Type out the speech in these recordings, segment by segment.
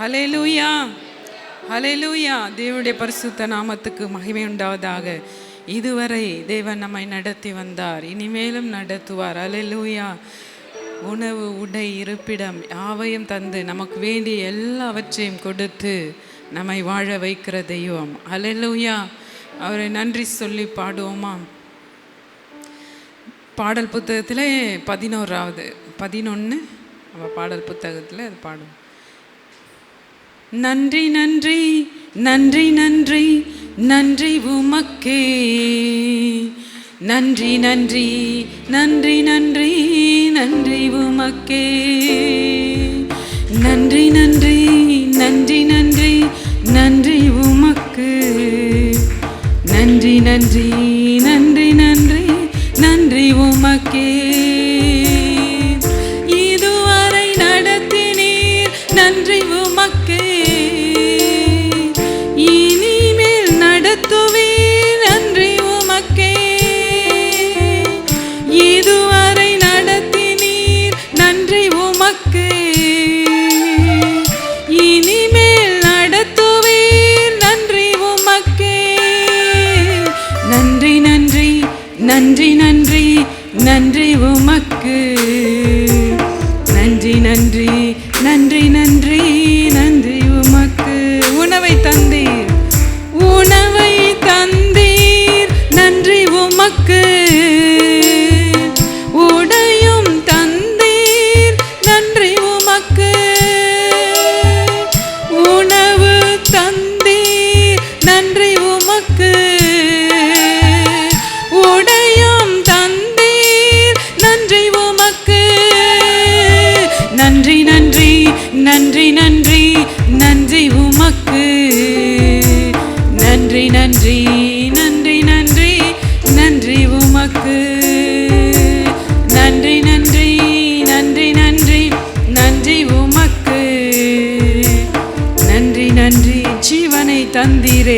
ஹalleluya. ஹalleluya. தேவனுடைய பரிசுத்த நாமத்துக்கு மகிமை உண்டாவதாக. இதுவரை தேவன் நம்மை நடத்தி வந்தார். இனிமேலும் நடத்துவார். ஹalleluya. உணவு உடை இருப்பிடம் யாவையும் தந்து நமக்கு வேண்டிய எல்லாவற்றையும் கொடுத்து நம்மை வாழ வைக்கிற தெய்வம். ஹalleluya. அவரை நன்றி சொல்லி பாடுவோமா? பாடல் புத்தகத்தில் பதினோராவது பதினொன்று நம்ம பாடல் புத்தகத்தில் அது பாடுவோம். நன்றி நன்றி நன்றி நன்றி நன்றி உமக்கே நன்றி நன்றி நன்றி நன்றி நன்றி உமக்கே நன்றி நன்றி நன்றி நன்றி நன்றி உமக்கு நன்றி நன்றி நன்றி நன்றி நன்றி உமக்கே நன்றி நன்றி நன்றி நன்றி உமக்கு. நன்றி நன்றி நன்றி நன்றி.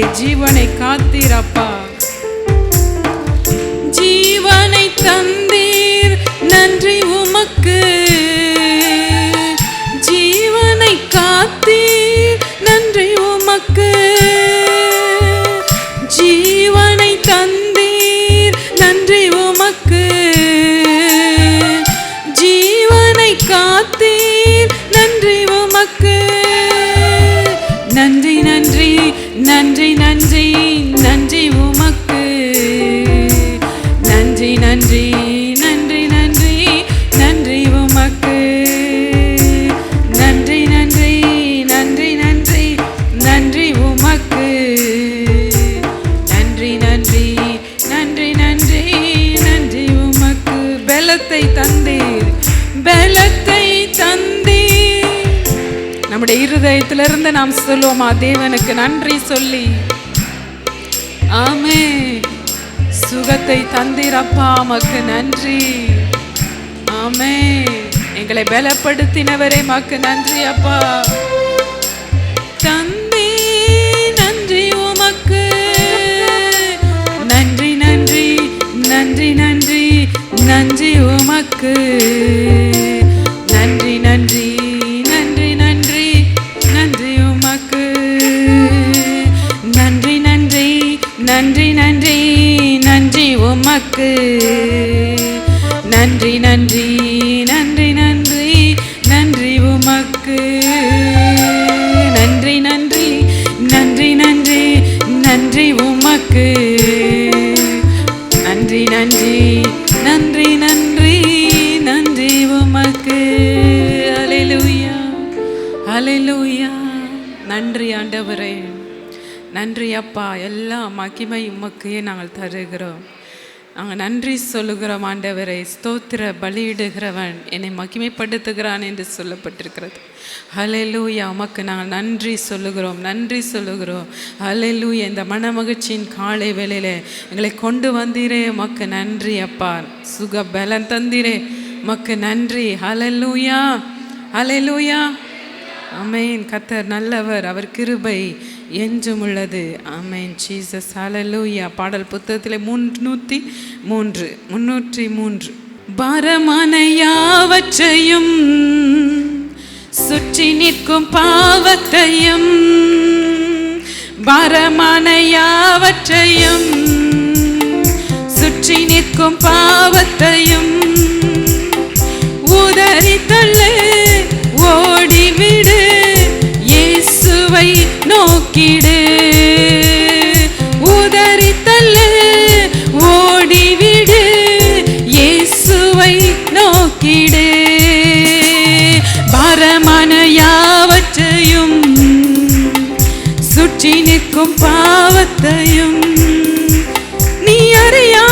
ஜீவனை காத்தீரப்பா. இருந்து நாம் சொல்லுவோமா? தேவனுக்கு நன்றி சொல்லி. ஆமே சுகத்தை தந்திரப்பா மக்கு நன்றி. ஆமே எங்களை பலப்படுத்தினவரே மக்கு நன்றி அப்பா. தந்தி நன்றி உமக்கு. நன்றி நன்றி நன்றி நன்றி நன்றி உமக்கு. மகிமை உமக்கையே நாங்கள் தருகிறோம். நாங்கள் நன்றி சொல்லுகிறோம் ஆண்டவரை. ஸ்தோத்திர பலியிடுகிறவன் என்னை மகிமைப்படுத்துகிறான் என்று சொல்லப்பட்டிருக்கிறது. ஹalleluya உமக்கு நாங்கள் நன்றி சொல்லுகிறோம் நன்றி சொல்லுகிறோம். ஹalleluya இந்த மனமகிழ்ச்சியின் காலை வேளையில் எங்களை கொண்டு வந்தீரே உமக்கு நன்றி அப்பா. சுக பலன் தந்தீரே உமக்கு நன்றி. ஹalleluya ஹalleluya. ஆமென். கத்தர் நல்லவர் அவர் கிருபை. என்றும் உள்ளது ஆமென். ஜீசஸ் ஹalleluya. பாடல் புத்தகத்தில் முன்னூற்றி மூன்று முன்னூற்றி மூன்று. பரமனையாவற்றையும் சுற்றி நிற்கும் பாவத்தையும் பாரமான யாவற்றையும் சுற்றி நிற்கும் பாவத்தையும் உதறி தள்ளு ஓடிவிடு. இயேசுவை நோக்கிடு. உதறி ஓடிவிடு. இயேசுவை நோக்கிடு. பாரமான யாவற்றையும் சுற்றி நிற்கும் பாவத்தையும் நீ அறியா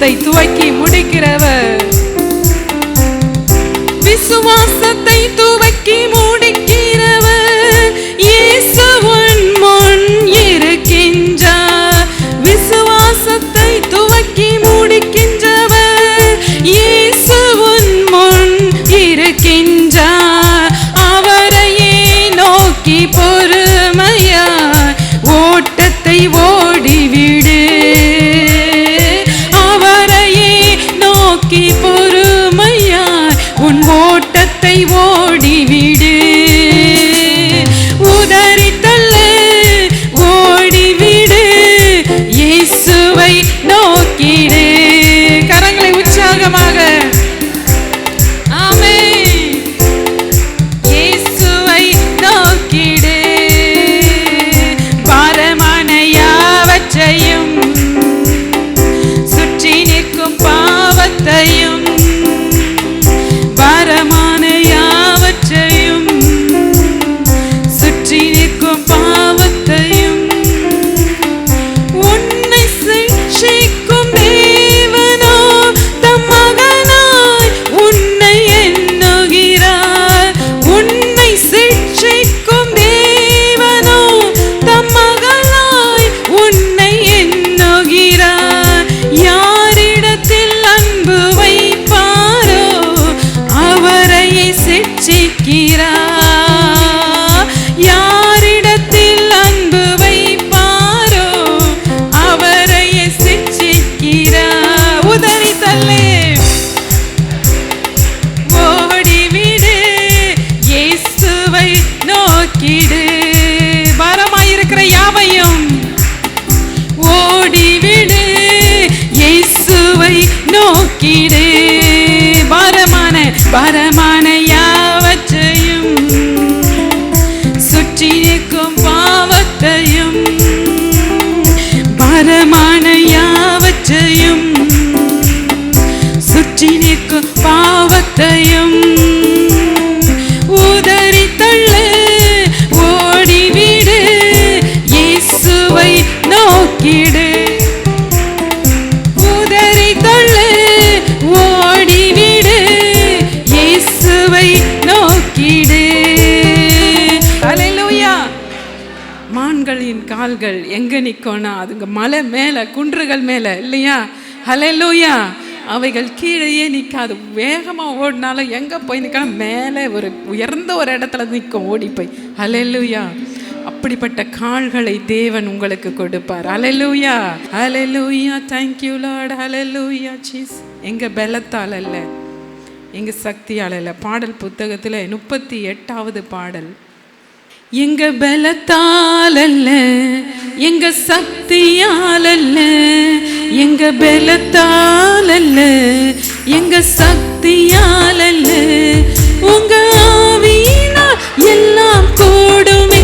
விசுவாசத்தை துவக்கி முடிக்கிறவர். விசுவாசத்தை துவக்கி முடிக்கிறவர். இயேசு முன் இருக்கின்றார். விசுவாசத்தை துவக்கி முடிக்கின்றவர். இயேசு முன் இருக்கின்றார். அவரையே நோக்கி பொறுமையாய் பாரமான யாவற்றையும் சுற்றி நிற்கும் பாவத்தையும் பாரமான யாவற்றையும் சுற்றி நிற்கும் பாவத்தையும் கால்கள் எங்கே நிற்கோனா அதுங்க மலை மேலே குன்றுகள் மேலே இல்லையா? ஹலெல்லூயா அவைகள் கீழேயே நிற்காது வேகமாக ஓடினாலும் எங்கே போய் நிற்கணும் மேலே ஒரு உயர்ந்த ஒரு இடத்துல நிற்கும் ஓடி போய். ஹலெல்லூயா அப்படிப்பட்ட கால்களை தேவன் உங்களுக்கு கொடுப்பார். அலலூயா அலலூயா தேங்க்யூ லார்ட் அலலூயா சீஸ் எங்கள் பலத்தால் அல்ல. எங்கள் சக்தியால் அல்ல. பாடல் புத்தகத்தில் முப்பத்தி எட்டாவது பாடல். எங்க பலத்தாலல்ல எங்க சக்தியாலல்ல எங்க பலத்தாலல்ல எங்க சக்தியாலல்ல உங்க ஆவியினால் எல்லாம் கூடுமே.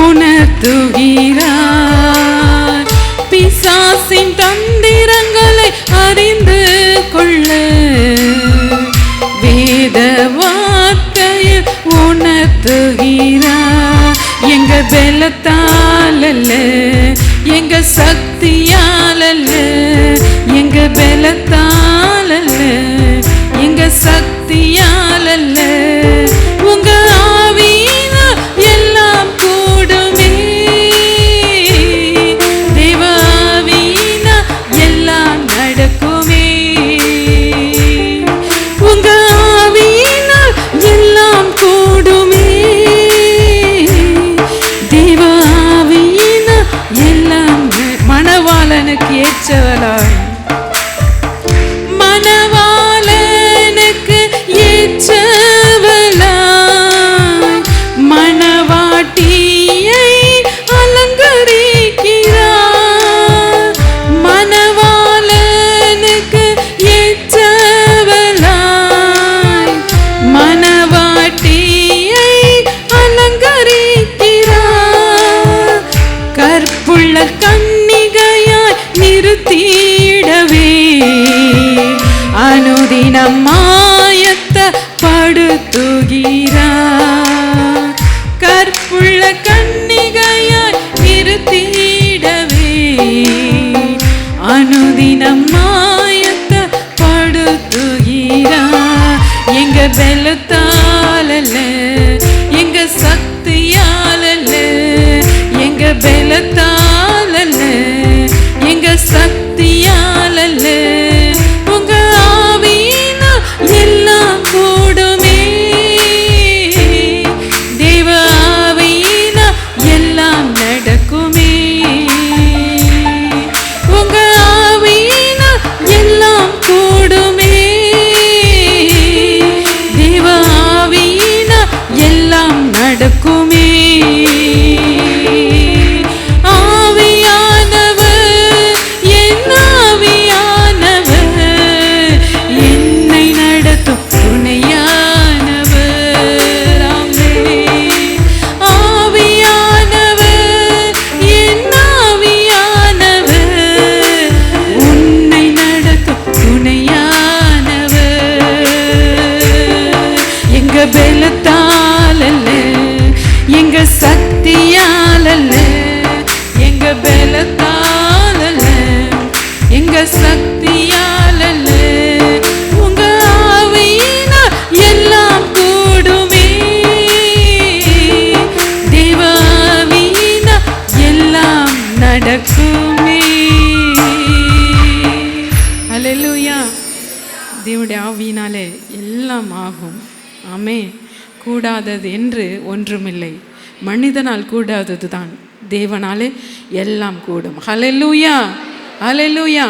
உணர்த்துகிறார் பிசாசின் தந்திரங்களை அறிந்து கொள்ள. வேத வார்த்தையில் உணர்த்துகிறார். எங்க பலத்தால் அல்ல எங்க சக்தியால் அல்ல எங்க பலத்தால் தேவனுடைய ஆவியினாலே எல்லாம் ஆகும். ஆமே கூடாதது என்று ஒன்றுமில்லை. மனிதனால் கூடாதது தான் தேவனாலே எல்லாம் கூடும். Hallelujah hallelujah